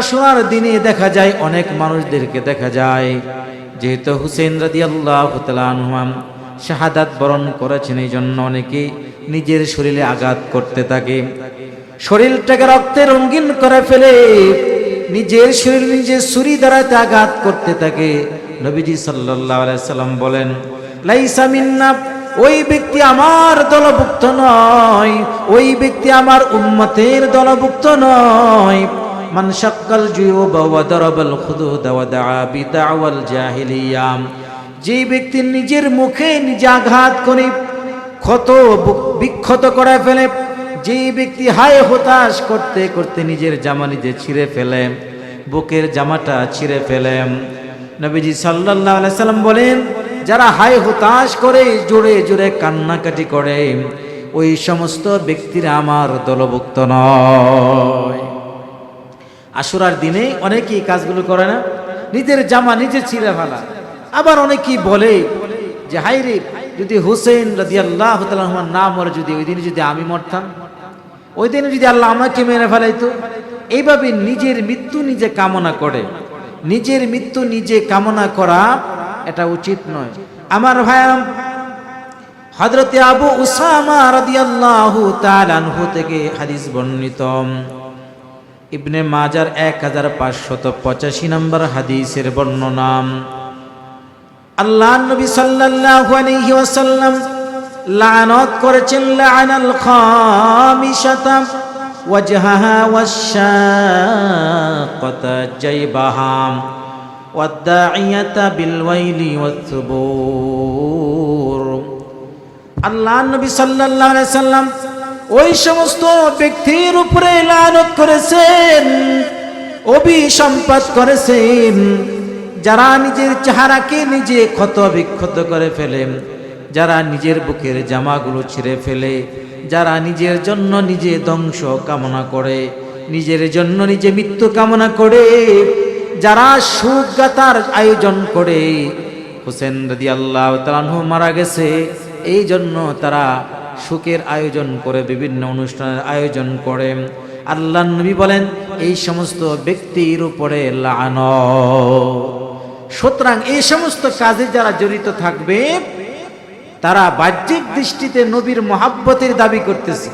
আশুরার দিনে দেখা যায়, অনেক মানুষদেরকে দেখা যায়। যেহেতু হুসেন রাদি আল্লাহ শাহাদাত বরণ করেছেন এই জন্য অনেকে নিজের শরীরে আঘাত করতে থাকে। শরীরটাকে রক্তে রঙিন করে ফেলে, নিজের শরীর নিজের ছুরি দ্বারাতে আঘাত করতে থাকে। নবীজি সাল্লাম বলেন, লাইসা ওই ব্যক্তি আমার দলভুক্ত নয়, ওই ব্যক্তি আমার উম্মতের দলভুক্ত নয়। জুয়ুবা ওয়া দারাবাল খুদুদ ওয়া দাআ বিদাওয়াল জাহিলিয়াম যে ব্যক্তি নিজের মুখে নিজে আঘাত করে ক্ষত বিক্ষত করে ফেলে যে ব্যক্তি হায় হতাশ করতে করতে নিজের জামা নিজে ছিঁড়ে ফেলে, বুকের জামাটা ছিঁড়ে ফেলে। নবীজি আলাইহি সাল্লাম বলেন, যারা হায় হতাশ করে, জোরে জোরে কান্নাকাটি করে, ওই সমস্ত ব্যক্তিরা আমার দলভুক্ত নয়। আশুরার দিনে অনেকেই কাজগুলো করে না। নিজের জামা নিজে ছিঁড়ে ফেলা। আবার অনেকেই বলে যে হাই রে, যদি হুসেন রাজি আল্লাহ না মরে, যদি ওই দিনে যদি আমি মরতাম? ওই দিনে যদি আল্লাহ আমাকে মেরে ফেলাইতো। এইভাবে নিজের মৃত্যু নিজে কামনা করে। নিজের মৃত্যু নিজে কামনা করা এটা উচিত নয়। আমার ভাইয়া হজরতে আবু উসামা রাদিয়াল্লাহু তাআলা আনহু থেকে হাদিস বর্ণিত। ইবনে মাজার এক হাজার পাঁচশত পঁচাশি নম্বর হাদিসের বর্ণনা। আল্লাহ নবী সাল্লাল্লাহু আলাইহি ওয়াসাল্লাম লানত করেছেন, লানাল খামিশাতা ওয়াজহাহা ওয়াশাকাতা জাইবাহা ওয়াদ্দাইয়াতা বিলওয়াইলি ওয়াথবুর আল্লাহ নবী সাল্লাল্লাহু আলাইহি সাল্লাম ওই সমস্ত ব্যক্তির উপরে লানত করেছেন, অভিসম্পাত করেছেন, যারা নিজের চেহারাকে নিজে ক্ষত বিক্ষত করে ফেলে, যারা নিজের বুকের জামাগুলো ছিঁড়ে ফেলে, যারা নিজের জন্য নিজে ধ্বংস কামনা করে, নিজের জন্য নিজে মৃত্যু কামনা করে, যারা সুগাতার আয়োজন করে। হোসেন রদি আল্লাহ মারা গেছে, এই জন্য তারা সুখের আয়োজন করে, বিভিন্ন অনুষ্ঠানের আয়োজন করে। আল্লাহ নবী বলেন, এই সমস্ত ব্যক্তির উপরে লান সুতরাং এই সমস্ত কাজে যারা জড়িত থাকবে, তারা বাহ্যিক দৃষ্টিতে নবীর মহাব্বতের দাবি করতেছে।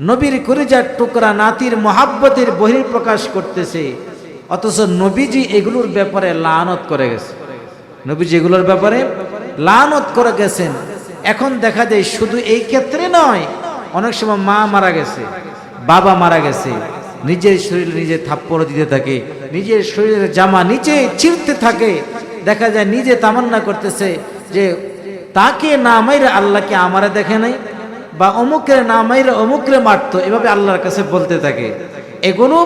নবীর করিজার টুকরা নাতির মহাব্বতের বহির্প্রকাশ করতেছে। অথচ নবীজি এগুলোর ব্যাপারে লানত করে গেছে। নবীজি এগুলোর ব্যাপারে লানত করে গেছেন। এখন দেখা যায় শুধু এই ক্ষেত্রে নয়, অনেক সময় মা মারা গেছে, বাবা মারা গেছে, নিজের শরীরে নিজে থাপ্পড় দিতে থাকে, নিজের শরীরের জামা নিচে ছিঁড়তে থাকে। দেখা যায় নিজে তামান্না করতেছে যে, তাকে না মাইরে আল্লাহকে আমারে দেখে নাই? বা অমুকের না মাইরে অমুকরে মারতো, এভাবে আল্লাহর কাছে বলতে থাকে। এগুলো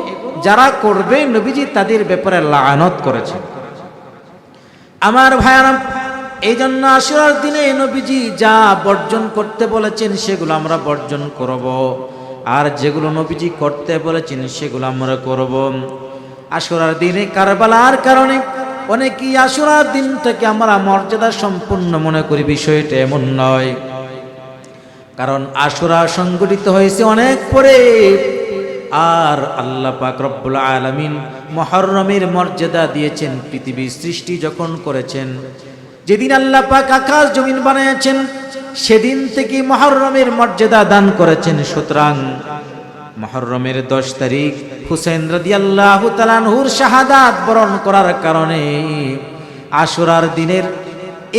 যারা করবে নবীজি তাদের ব্যাপারে লানত করেছে। আমার ভাইয়ারাম এই জন্য আশুরার দিনে নবীজি যা বর্জন করতে বলেছেন, সেগুলো আমরা বর্জন করব। আর যেগুলো নবীজি করতে বলেছেন, সেগুলো আমরা করব। আশুরার দিনে কারবালার কারণে অনেকেই আশুরার দিনটাকে আমরা মর্যাদা সম্পূর্ণ মনে করি, বিষয়টা এমন নয়। কারণ আশুরা সংগঠিত হয়েছে অনেক পরে। আর আল্লাহ পাক রব্বুল আলামিন মহরমের মর্যাদা দিয়েছেন, পৃথিবীর সৃষ্টি যখন করেছেন যেদিন আল্লাহ পাক আকাশ জমিন বানিয়েছেন, সেদিন থেকে মহরমের মর্যাদা দান করেছেন। সুতরাং মহরমের দশ তারিখ হুসেন রাদি আল্লাহ তালানহুর শাহাদাত বরণ করার কারণে আশুরার দিনের,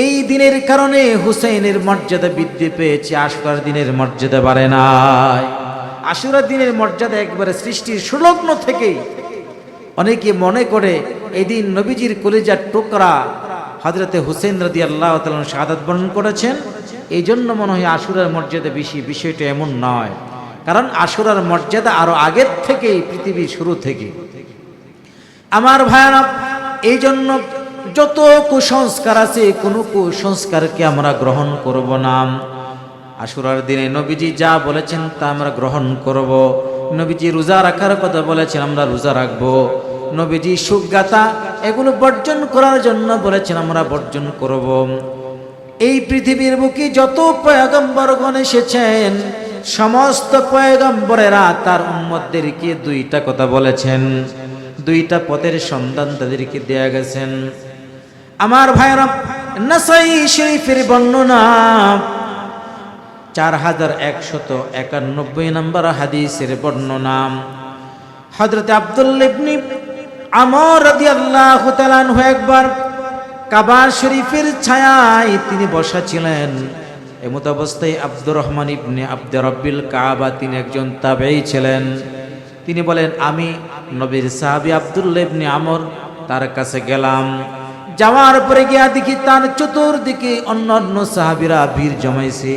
এই দিনের কারণে হুসেনের মর্যাদা বৃদ্ধি পেয়েছে। আশুরার দিনের মর্যাদা বাড়ে নাই। আশুরার দিনের মর্যাদা একবারে সৃষ্টির সুলগ্ন থেকেই অনেকে মনে করে এই দিন নবীজির কলিজার টুকরা হজরতে হুসেন রাদি আল্লাহ তালন শাহাদাত বর্ণন করেছেন। এই জন্য মনে হয় আশুরার মর্যাদা বেশি, বিষয়টা এমন নয়। কারণ আশুরার মর্যাদা আরও আগের থেকেই পৃথিবীর শুরু থেকে। আমার ভাইয়ারা এই জন্য যত কুসংস্কার আছে, কোনো কুসংস্কারকে আমরা গ্রহণ করব না। আশুরার দিনে নবীজি যা বলেছেন তা আমরা গ্রহণ করব। নবীজি রোজা রাখার কথা বলেছেন, আমরা রোজা রাখব। নবীজি সুজ্ঞাতা এগুলো বর্জন করার জন্য বলেছেন, আমরা বর্জন করব। এই পৃথিবীর বুকে যত পয়গম্বরগণ এসেছেন, সমস্ত পয়গম্বরেরা তার উম্মতদেরকে দুইটা কথা বলেছেন। দুইটা পথের সন্ধান তাদেরকে দেয়া গেছেন। আমার ভাইরা, নাসাই শরীফের বর্ণনা চার হাজার একশত একানব্বই নম্বর হাদিসের বর্ণনা। হজরত আবদুল্লিবনি আমর রাদি আল্লাহ একবার কাবার শরীফের ছায়ায় তিনি বসা ছিলেন এমত অবস্থায় আব্দুর রহমান ইবনে আব্দুর রব্বিল কাবা তিনি একজন তাবেই ছিলেন। তিনি বলেন, আমি নবীর সাহাবি আবদুল্লাহ ইবনে আমর তার কাছে গেলাম। যাওয়ার পরে গিয়া দেখি তার চতুর্দিকে অন্য অন্য সাহাবিরা ভিড় জমাইছে।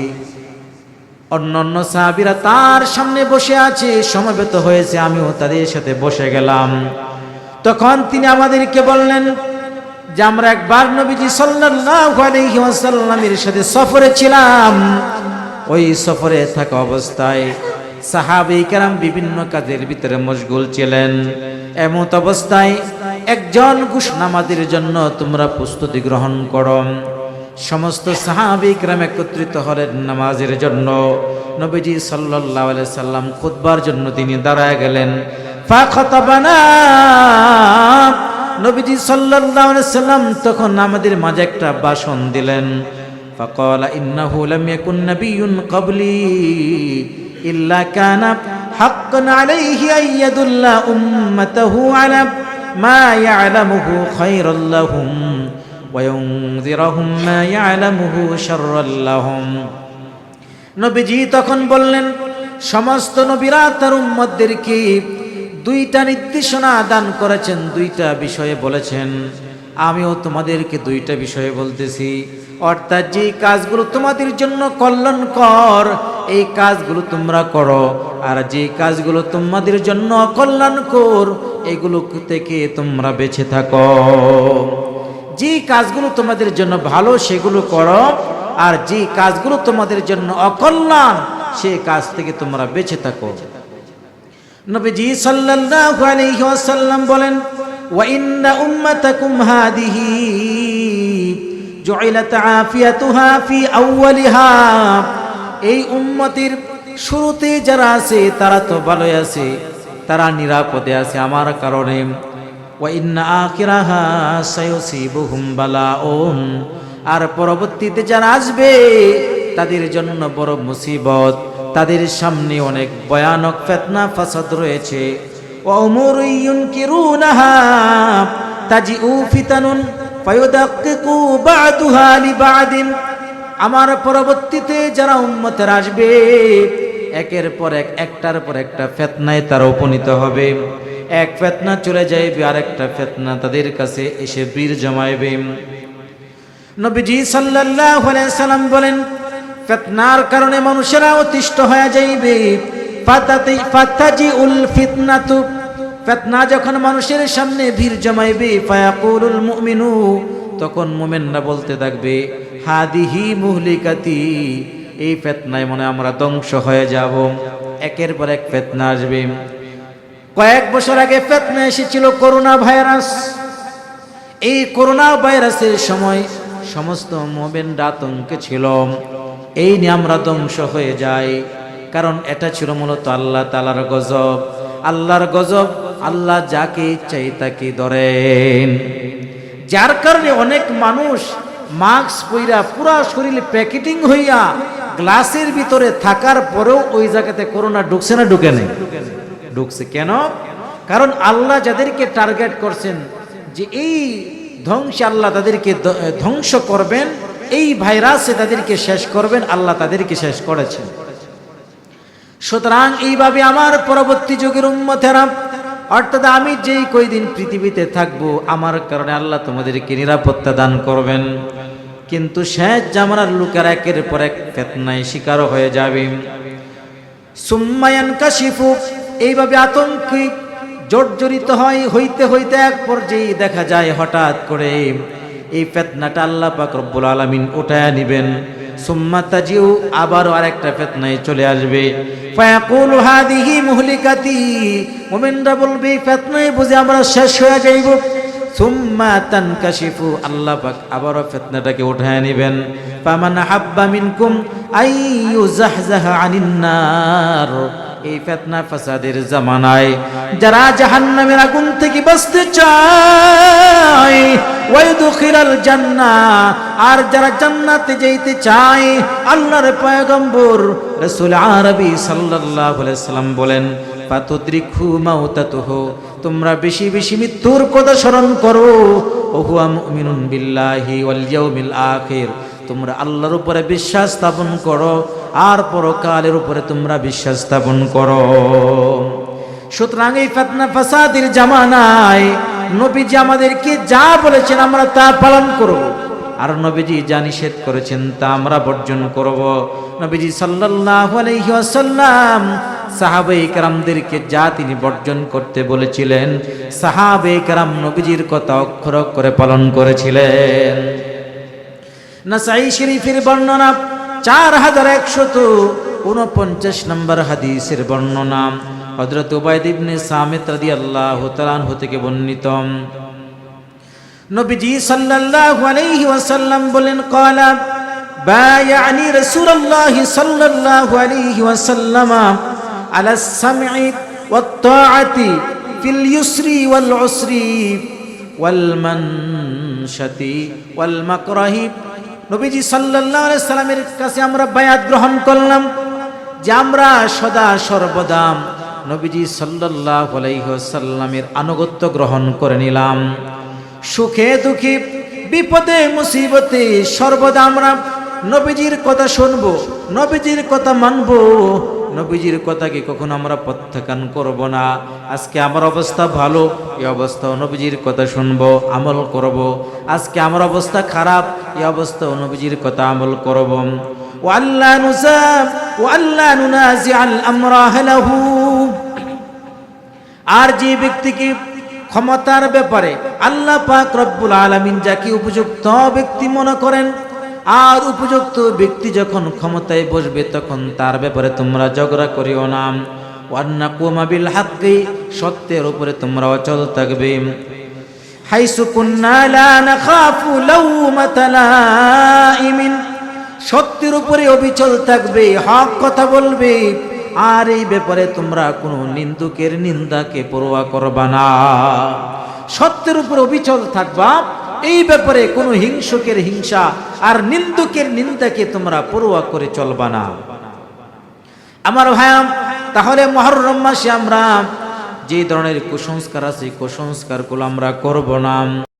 অন্য অন্য সাহাবিরা তার সামনে বসে আছে, সমবেত হয়েছে, আমিও তাদের সাথে বসে গেলাম। তখন তিনি আমাদেরকে বললেন যে আমরা একবার নবীজি ওয়াসাল্লামের সাথে সফরে ছিলাম। ওই সফরে থাকা অবস্থায় সাহাবী কেরাম বিভিন্ন কাজের ভিতরে মশগুল ছিলেন। এমত অবস্থায় একজন নামাজের জন্য তোমরা প্রস্তুতি গ্রহণ করো। সমস্ত সাহাবিকরাম একত্রিত হলেন নামাজের জন্য। নবীজি আলাইহি সাল্লাম খুতবার জন্য তিনি দাঁড়ায় গেলেন। ফাখতাবানা নবীজি সাল্লাল্লাহু আলাইহি সাল্লাম তখন আমাদের মাঝে একটা ভাষণ দিলেন فقال إنه لم يكن نبي قبلي إلا كان حقا عليه أن يدل أمته على ما يعلمه خيرا لهم وينذرهم ما يعلمه شرا لهم নবীজি তখন বললেন সমস্ত নবীরা তার উম্মতদেরকে দুইটা নির্দেশনা দান করেছেন, দুইটা বিষয়ে বলেছেন। আমিও তোমাদেরকে দুইটা বিষয়ে বলতেছি। অর্থাৎ যে কাজগুলো তোমাদের জন্য কল্যাণকর, এই কাজগুলো তোমরা করো। আর যে কাজগুলো তোমাদের জন্য অকল্যাণকর, এগুলো থেকে তোমরা বেঁচে থাকো। যে কাজগুলো তোমাদের জন্য ভালো, সেগুলো করো। আর যে কাজগুলো তোমাদের জন্য অকল্যাণ, সে কাজ থেকে তোমরা বেঁচে থাকো। নবীজি সাল্লাল্লাহু আলাইহি ওয়াসাল্লাম বলেন, ওয়া ইন্না উম্মাতাকুম হাদিহি জুইলাত আফিয়াতুহা ফি আউয়ালিহা এই উম্মতির শুরুতে যারা আছে, তারা তো ভালোই আছে, তারা নিরাপদে আছে আমার কারণে। ওয়া ইন্না আখিরাহা সায়ুসিবুহুম বালাউন। আর পরবর্তীতে যারা আসবে, তাদের জন্য বড় মুসিবত। তাদের সামনে অনেক ভয়ানক ফেতনা, ফসাদ রয়েছে। ফিতানুন আমার পরবর্তীতে যারা উম্মতের আসবে, একের পর এক, একটার পর একটা ফেতনায় তারা উপনীত হবে। এক ফেতনা চলে যাইবে আর একটা ফেতনা তাদের কাছে এসে বীর জমাইবে। নবীজি সাল্লাল্লাহু আলাইহি সাল্লাম বলেন ফিতনার কারণে মানুষেরা অতিষ্ঠ হয়ে যাইবে। ফাতাজি উল ফিতনাতু। ফিতনা যখন মানুষের সামনে ভিড় জমাইবে, ফায়াকুলুল মুমিনু, তখন মুমিনরা বলতে থাকবে, হাদিহি মুহলিকাতি, এই ফেতনায় মনে আমরা ধ্বংস হয়ে যাব। একের পর এক ফেতনা আসবে। কয়েক বছর আগে ফেতনা এসেছিল করোনা ভাইরাস। এই করোনা ভাইরাসের সময় সমস্ত মোমেনরা আতঙ্কে ছিল। এই নিয়ে আমরা ধ্বংস হয়ে যাই কারণ এটা ছিল মূলত আল্লাহ তালার গজব। আল্লাহর গজব আল্লাহ যাকে ইচ্ছাই তাকে ধরেন। যার কারণে অনেক মানুষ মাস্ক পইরা পুরা শরীরে প্যাকেটিং হইয়া গ্লাসের ভিতরে থাকার পরেও ওই জায়গাতে করোনা ঢুকছে না ঢুকে নেই? ঢুকছে কেন? কারণ আল্লাহ যাদেরকে টার্গেট করছেন যে এই ধ্বংস আল্লাহ তাদেরকে ধ্বংস করবেন এই ভাইরাসে তাদেরকে শেষ করবেন, আল্লাহ তাদেরকে শেষ করেছেন। সুতরাং এইভাবে আমার পরবর্তী যুগের উম্মতেরা, অর্থাৎ আমি যেই কয়দিন পৃথিবীতে থাকব, আমার কারণে আল্লাহ তোমাদেরকে নিরাপত্তা দান করবেন। কিন্তু শেষ জামানার লোকের একের পর এক ফেতনায় শিকার হয়ে যাবে। সুম্মায়ান কাশিফু এইভাবে আতঙ্কে জর্জরিত হয়, হইতে হইতে এক পর্যায়ে দেখা যায় হঠাৎ করে এই ফেতনাটা আল্লাহ পাক রব্বুল আলামিন উঠায় নিবেন। সুম্মা তাজিউ, আবারও আরেকটা ফেতনায় চলে আসবে। ফায়াকুল হাদিহি মুহলিকাতি মুমিনরা বলবে ফেতনায় বুঝে আমরা শেষ হয়ে যাইব। সুম্মা তানকাশিফু, আল্লাহ পাক আবারও ফিতনাটাকে উঠায় নেবেন। ফামান হাব্বা মিনকুম আইয়ুজাহজাহা আনিন নার। এই ফেতনা ফাসাদের জামানায়। যারা জাহান্নামের আগুন থেকে বাঁচতে চায়, ওয়াইদুখিলাল জান্নাহ। আর যারা জান্নাতে যেতে চায়, আল্লাহর পয়গম্বর রাসূল আরবি সাল্লাল্লাহু আলাইহি সাল্লাম বলেন ফাতুদ্রিকু মাউতাতুহু। তোমরা বেশি বেশি মৃত্যুর কথা স্মরণ করো। ওহুয়া মুমিনুন বিল্লাহি ওয়াল ইয়াউমিল আখির। তোমরা আল্লাহর উপরে বিশ্বাস স্থাপন করো, আর পরকালের উপরে তোমরা বিশ্বাস স্থাপন করো। সুতরাং এই ফাতনা ফাসাদের জামানায় নবীজি আমাদেরকে যা বলেছেন আমরা তা পালন করব। আর নবীজি যা নিষেধ করেছেন তা আমরা বর্জন করব। নবীজি সাল্লাল্লাহু আলাইহি ওয়াসাল্লাম সাহাবে কেরামদেরকে যা তিনি বর্জন করতে বলেছিলেন সাহাবে কেরাম নবীজির কথা অক্ষর অক্ষরে পালন করেছিলেন। নাসাই শরীফের বর্ণনা, চার হাজার একশত উনপঞ্চাশ নম্বর হাদিসের বর্ণনা। হজরত উবায়দ ইবনে সামিত রাদিয়াল্লাহু তাআলা আনহু থেকে বর্ণিত। নবীজি সাল্লাল্লাহু আলাইহি ওয়াসাল্লাম বলেন ক্বালা বায়ানি রাসূলুল্লাহ সাল্লাল্লাহু আলাইহি ওয়াসাল্লাম আলা সামঈ ওয়াত তাআতি ফিল ইউসরি ওয়াল উসরি ওয়াল মানশাতি ওয়াল মাকরাহি নবীজি আলাইহি সাল্লামের কাছে আমরা বায়াত গ্রহণ করলাম যে আমরা সদা সর্বদা নবীজি সাল্লাল্লাহু আলাইহি সাল্লামের আনুগত্য গ্রহণ করে নিলাম। সুখে দুঃখে, বিপদে, মুসিবতে সর্বদা আমরা নবীজির কথা শুনব, নবীজির কথা মানবো। নবীজির কথাকে কখনো আমরা প্রত্যাখ্যান করব না? আজকে আমার অবস্থা ভালো, এই অবস্থা নবীজির কথা শুনব, আমল করব। আজকে আমার অবস্থা খারাপ, এই অবস্থা নবীজির কথা আমল করব। ওয়াল্লা নুসাব ওয়াল্লা আমরা হেলাহু। আর যে ব্যক্তিকে ক্ষমতার ব্যাপারে আল্লাহ পাক রব্বুল আলামিন যাকে উপযুক্ত ব্যক্তি মনে করেন? আর উপযুক্ত ব্যক্তি যখন ক্ষমতায় বসবে, তখন তার ব্যাপারে তোমরা ঝগড়া করিও না। ওয়ান্না কুমা বিল হাক্কি সত্যের উপরে তোমরা অচল থাকবে। হাইসু কুন্না লা নাখাফু লাউমাতা লাইমিন সত্যের উপরে অবিচল থাকবে, হক কথা বলবে। আর এই ব্যাপারে তোমরা কোনো নিন্দুকের নিন্দাকে পরোয়া করবা না। সত্যের উপর অবিচল থাকবা এই ব্যাপারে কোনো হিংসকের হিংসা আর নিন্দুকের নিন্দাকে তোমরা পড়ুয়া করে চলবা না। আমার ভাইয়া তাহলে মহরম মাসে আমরা যে ধরনের কুসংস্কার আছে কুসংস্কারগুলো আমরা করব না।